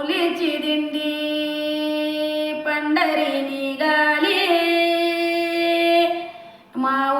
फुलेची दिंडी पंढरी निघाली माऊ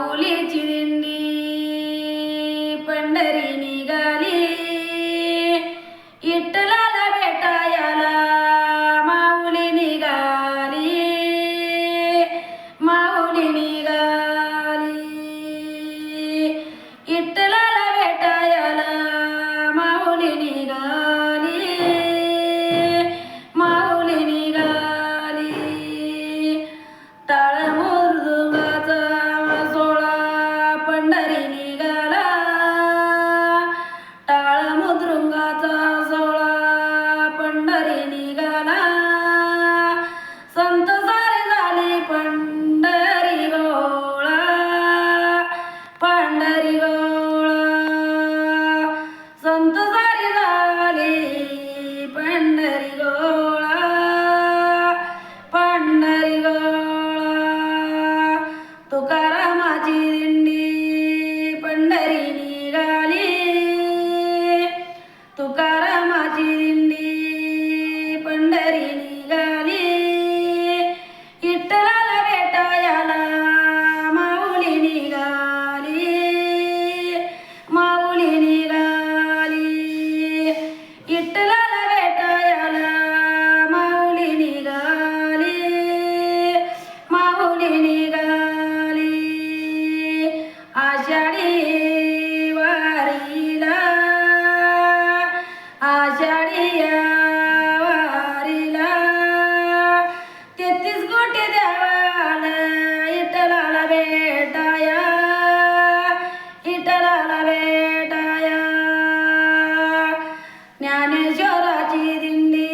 ജ്ഞാനേശ്വരാജീതിന്റെ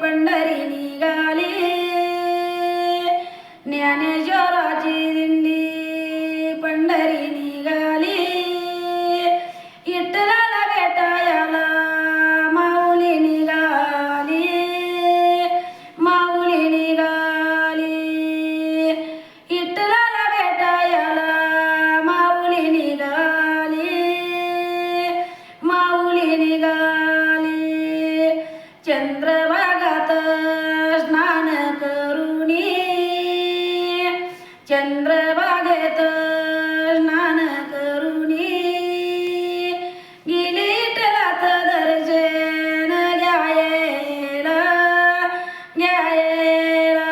പണ്ടരി നീകാലേ ജ്ഞാനേശ്വര चंद्रबागेत स्नान करुणी गेली टलात दर्शन घ्यायला घ्यायला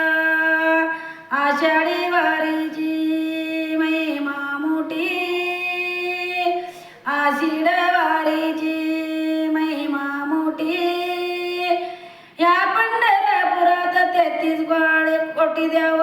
आषाढी वारीची महिमा मोठी. आषाढ वारीची महिमा मोठी. या पंढरपुरात तेहतीस बाळे कोटी द्याव